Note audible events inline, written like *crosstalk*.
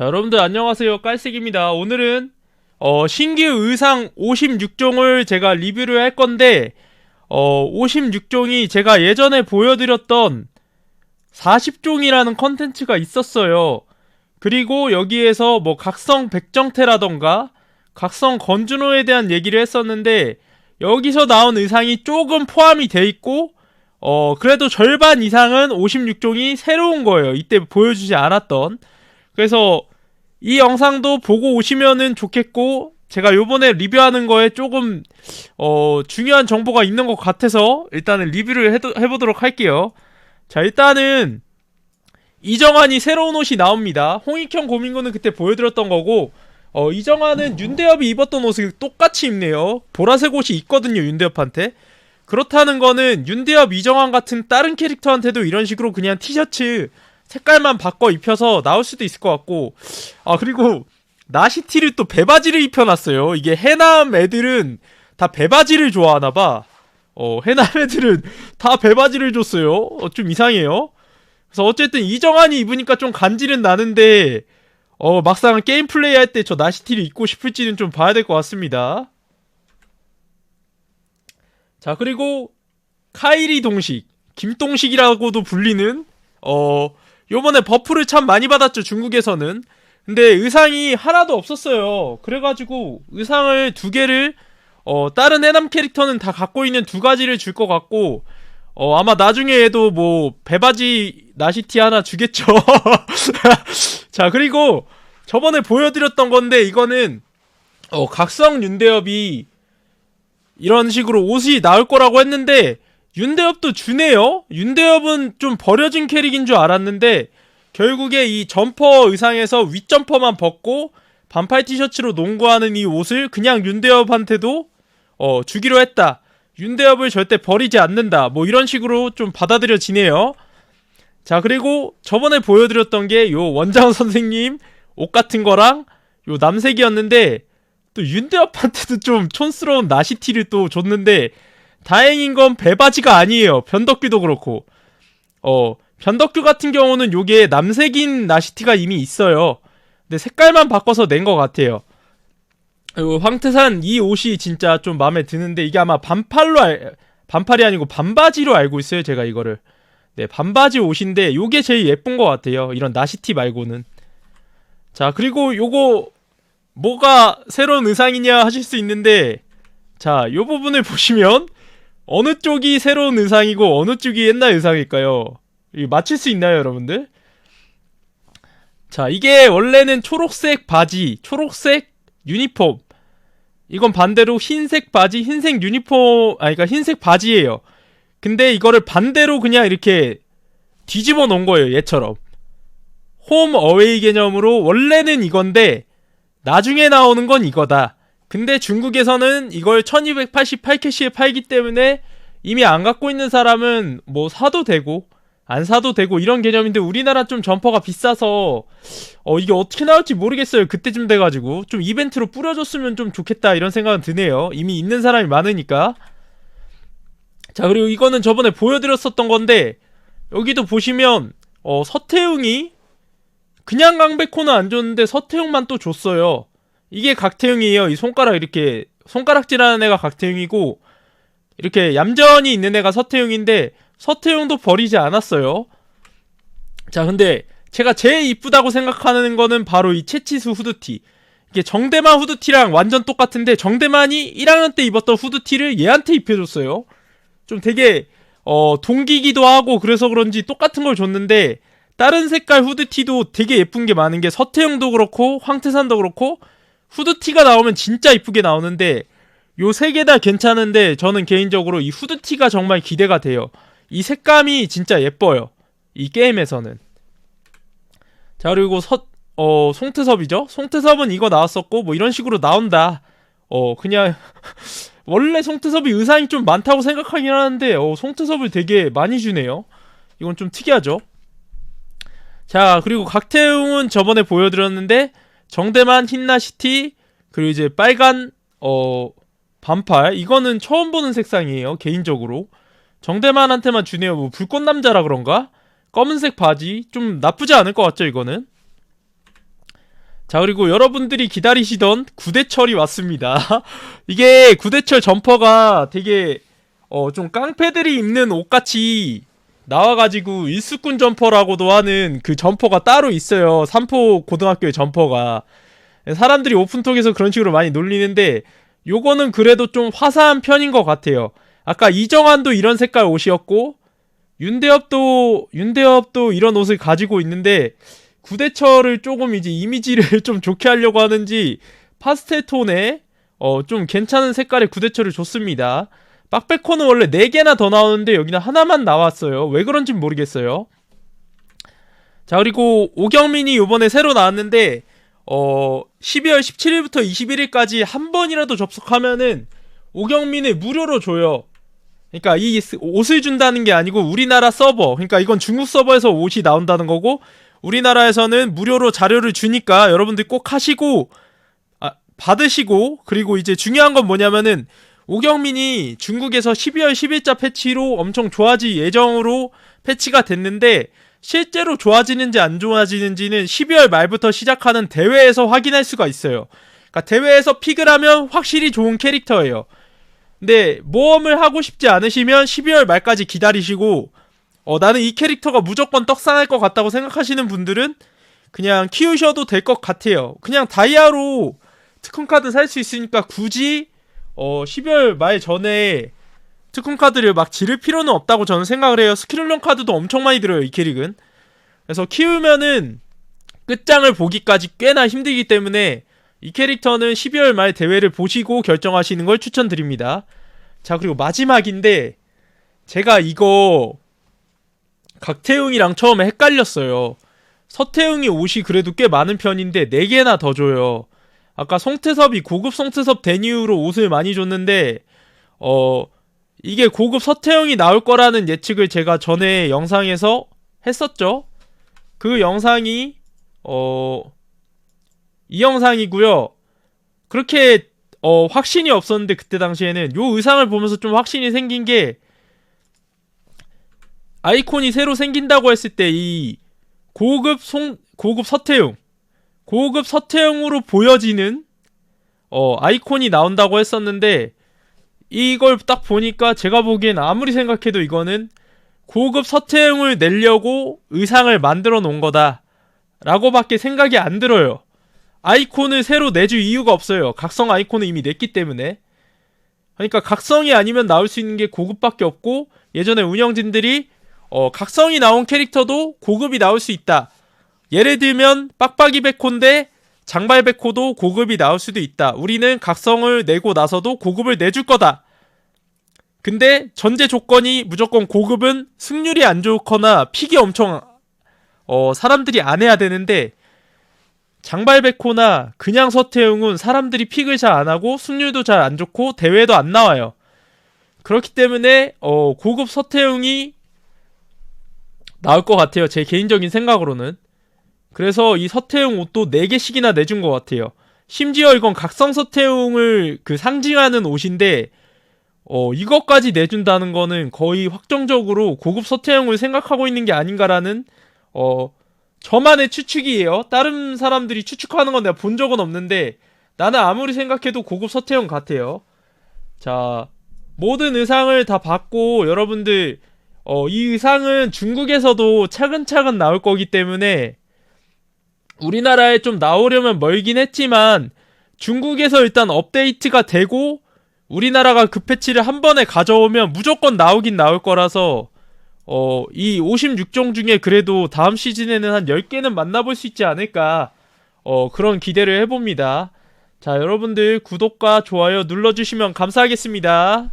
자, 여러분들 안녕하세요. 깔색입니다. 오늘은 어, 신규 의상 56종을 제가 리뷰를 할 건데 어, 56종이 제가 예전에 보여드렸던 40종이라는 컨텐츠가 있었어요. 그리고 여기에서 뭐 각성 백정태라던가 각성 건준호에 대한 얘기를 했었는데 여기서 나온 의상이 조금 포함이 돼 있고 어 그래도 절반 이상은 56종이 새로운 거예요. 이때 보여주지 않았던. 그래서 이 영상도 보고 오시면은 좋겠고 제가 요번에 리뷰하는 거에 조금 어 중요한 정보가 있는 것 같아서 일단은 리뷰를 해도, 해보도록 할게요. 자 일단은 이정환이 새로운 옷이 나옵니다. 홍익형 고민군은 그때 보여드렸던 거고 어 이정환은 윤대엽이 입었던 옷을 똑같이 입네요. 보라색 옷이 있거든요 윤대엽한테. 그렇다는 거는 윤대엽 이정환 같은 다른 캐릭터한테도 이런 식으로 그냥 티셔츠 색깔만 바꿔 입혀서 나올 수도 있을 것 같고. 아 그리고 나시티를 또 배바지를 입혀놨어요. 이게 해남 애들은 다 배바지를 좋아하나봐. 어 해남 애들은 다 배바지를 줬어요. 어, 좀 이상해요. 그래서 어쨌든 이정환이 입으니까 좀 간지는 나는데 어 막상 게임 플레이 할 때 저 나시티를 입고 싶을지는 좀 봐야 될 것 같습니다. 자 그리고 카이리 동식 김동식이라고도 불리는 어 요번에 버프를 참 많이 받았죠 중국에서는. 근데 의상이 하나도 없었어요. 그래가지고 의상을 두 개를 어 다른 해남 캐릭터는 다 갖고 있는 두 가지를 줄 것 같고 어 아마 나중에 얘도 뭐 배바지 나시티 하나 주겠죠. *laughs* 자 그리고 저번에 보여드렸던 건데 이거는 어 각성 윤대엽이 이런 식으로 옷이 나올 거라고 했는데 윤대엽도 주네요. 윤대엽은 좀 버려진 캐릭인 줄 알았는데 결국에 이 점퍼 의상에서 윗점퍼만 벗고 반팔 티셔츠로 농구하는 이 옷을 그냥 윤대엽한테도 어, 주기로 했다. 윤대엽을 절대 버리지 않는다. 뭐 이런 식으로 좀 받아들여지네요. 자 그리고 저번에 보여드렸던 게 요 원장 선생님 옷 같은 거랑 요 남색이었는데 또 윤대엽한테도 좀 촌스러운 나시티를 또 줬는데 다행인 건 배바지가 아니에요. 변덕규도 그렇고. 어, 변덕규 같은 경우는 요게 남색인 나시티가 이미 있어요. 근데 색깔만 바꿔서 낸 것 같아요. 그리고 황태산 이 옷이 진짜 좀 마음에 드는데 이게 아마 반팔로 알, 반팔이 아니고 반바지로 알고 있어요. 제가 이거를. 네, 반바지 옷인데 요게 제일 예쁜 것 같아요. 이런 나시티 말고는. 자, 그리고 요거 뭐가 새로운 의상이냐 하실 수 있는데 자, 요 부분을 *laughs* 보시면 어느 쪽이 새로운 의상이고 어느 쪽이 옛날 의상일까요? 맞힐 수 있나요, 여러분들? 자, 이게 원래는 초록색 바지, 초록색 유니폼. 이건 반대로 흰색 바지, 흰색 유니폼, 아, 그러니까 흰색 바지예요. 근데 이거를 반대로 그냥 이렇게 뒤집어 놓은 거예요, 얘처럼. 홈 어웨이 개념으로 원래는 이건데 나중에 나오는 건 이거다. 근데 중국에서는 이걸 1288캐시에 팔기 때문에 이미 안 갖고 있는 사람은 뭐 사도 되고 안 사도 되고 이런 개념인데 우리나라 좀 점퍼가 비싸서 어 이게 어떻게 나올지 모르겠어요. 그때쯤 돼가지고. 좀 이벤트로 뿌려줬으면 좀 좋겠다 이런 생각은 드네요. 이미 있는 사람이 많으니까. 자 그리고 이거는 저번에 보여드렸었던 건데 여기도 보시면 어 서태웅이 그냥 강백호는 안 줬는데 서태웅만 또 줬어요 이게 각태웅이에요. 이 손가락 이렇게 손가락질하는 애가 각태웅이고 이렇게 얌전히 있는 애가 서태웅인데 서태웅도 버리지 않았어요. 자, 근데 제가 제일 이쁘다고 생각하는 거는 바로 이 채치수 후드티. 이게 정대만 후드티랑 완전 똑같은데 정대만이 1학년 때 입었던 후드티를 얘한테 입혀줬어요. 좀 되게 어 동기기도 하고 그래서 그런지 똑같은 걸 줬는데 다른 색깔 후드티도 되게 예쁜 게 많은 게 서태웅도 그렇고 황태산도 그렇고 후드티가 나오면 진짜 이쁘게 나오는데 요 세 개 다 괜찮은데 저는 개인적으로 이 후드티가 정말 기대가 돼요. 이 색감이 진짜 예뻐요. 이 게임에서는. 자 그리고 서, 어, 송태섭이죠. 송태섭은 이거 나왔었고 뭐 이런 식으로 나온다. 어 그냥 *laughs* 원래 송태섭이 의상이 좀 많다고 생각하긴 하는데 어, 송태섭을 되게 많이 주네요. 이건 좀 특이하죠. 자 그리고 각태웅은 저번에 보여드렸는데 정대만 흰나시티 그리고 이제 빨간 어 반팔. 이거는 처음 보는 색상이에요 개인적으로. 정대만한테만 주네요. 뭐 불꽃 남자라 그런가? 검은색 바지. 좀 나쁘지 않을 것 같죠 이거는? 자, 그리고 여러분들이 기다리시던 구대철이 왔습니다. *laughs* 이게 구대철 점퍼가 되게, 어, 좀 깡패들이 입는 옷같이 나와가지고 일수꾼 점퍼라고도 하는 그 점퍼가 따로 있어요. 삼포 고등학교의 점퍼가. 사람들이 오픈톡에서 그런 식으로 많이 놀리는데, 요거는 그래도 좀 화사한 편인 것 같아요. 아까 이정환도 이런 색깔 옷이었고, 윤대엽도, 윤대엽도 이런 옷을 가지고 있는데, 구대철을 조금 이제 이미지를 *laughs* 좀 좋게 하려고 하는지 파스텔 톤에 어 좀 괜찮은 색깔의 구대철을 줬습니다. 빡백코는 원래 4개나 더 나오는데 여기는 하나만 나왔어요. 왜 그런지 모르겠어요. 자 그리고 오경민이 요번에 새로 나왔는데 어 12월 17일부터 21일까지 한 번이라도 접속하면은 오경민을 무료로 줘요. 그러니까 이 옷을 준다는 게 아니고 우리나라 서버 그러니까 이건 중국 서버에서 옷이 나온다는 거고 우리나라에서는 무료로 자료를 주니까 여러분들 꼭 하시고 아, 받으시고 그리고 이제 중요한 건 뭐냐면은 오경민이 중국에서 12월 10일자 패치로 엄청 좋아질 예정으로 패치가 됐는데 실제로 좋아지는지 안 좋아지는지는 12월 말부터 시작하는 대회에서 확인할 수가 있어요. 그러니까 대회에서 픽을 하면 확실히 좋은 캐릭터예요. 근데 모험을 하고 싶지 않으시면 12월 말까지 기다리시고 어, 나는 이 캐릭터가 무조건 떡상할 것 같다고 생각하시는 분들은 그냥 키우셔도 될 것 같아요. 그냥 다이아로 특훈 카드 살 수 있으니까 굳이 어 12월 말 전에 특훈 카드를 막 지를 필요는 없다고 저는 생각을 해요. 스킬론 카드도 엄청 많이 들어요, 이 캐릭은. 그래서 키우면은 끝장을 보기까지 꽤나 힘들기 때문에 이 캐릭터는 12월 말 대회를 보시고 결정하시는 걸 추천드립니다. 자, 그리고 마지막인데 제가 이거 각태웅이랑 처음에 헷갈렸어요. 서태웅이 옷이 그래도 꽤 많은 편인데 4개나 더 줘요. 아까 송태섭이 고급 송태섭 데니우로 옷을 많이 줬는데 어 이게 고급 서태웅이 나올 거라는 예측을 제가 전에 영상에서 했었죠. 그 영상이 어 이 영상이고요. 그렇게 어 확신이 없었는데 그때 당시에는 요 의상을 보면서 좀 확신이 생긴 게 아이콘이 새로 생긴다고 했을 때 이 고급 송 고급 서태웅 고급 서태웅으로 보여지는 어 아이콘이 나온다고 했었는데 이걸 딱 보니까 제가 보기엔 아무리 생각해도 이거는 고급 서태웅을 내려고 의상을 만들어 놓은 거다 라고밖에 생각이 안 들어요. 아이콘을 새로 내줄 이유가 없어요. 각성 아이콘을 이미 냈기 때문에. 그러니까 각성이 아니면 나올 수 있는 게 고급밖에 없고 예전에 운영진들이 어, 각성이 나온 캐릭터도 고급이 나올 수 있다. 예를 들면 빡빡이 백호인데 장발 백호도 고급이 나올 수도 있다. 우리는 각성을 내고 나서도 고급을 내줄 거다. 근데 전제 조건이 무조건 고급은 승률이 안 좋거나 픽이 엄청 어, 사람들이 안 해야 되는데 장발 백호나 그냥 서태웅은 사람들이 픽을 잘 안 하고 승률도 잘 안 좋고 대회도 안 나와요. 그렇기 때문에 어, 고급 서태웅이 나올 것 같아요. 제 개인적인 생각으로는. 그래서 이 서태웅 옷도 4개씩이나 내준 것 같아요. 심지어 이건 각성 서태웅을 그 상징하는 옷인데, 어, 이것까지 내준다는 거는 거의 확정적으로 고급 서태웅을 생각하고 있는 게 아닌가라는, 어, 저만의 추측이에요. 다른 사람들이 추측하는 건 내가 본 적은 없는데, 나는 아무리 생각해도 고급 서태웅 같아요. 자, 모든 의상을 다 받고 여러분들 어, 이 의상은 중국에서도 차근차근 나올 거기 때문에 우리나라에 좀 나오려면 멀긴 했지만 중국에서 일단 업데이트가 되고 우리나라가 그 패치를 한 번에 가져오면 무조건 나오긴 나올 거라서 어, 이 56종 중에 그래도 다음 시즌에는 한 10개는 만나볼 수 있지 않을까 어, 그런 기대를 해봅니다. 자, 여러분들 구독과 좋아요 눌러주시면 감사하겠습니다.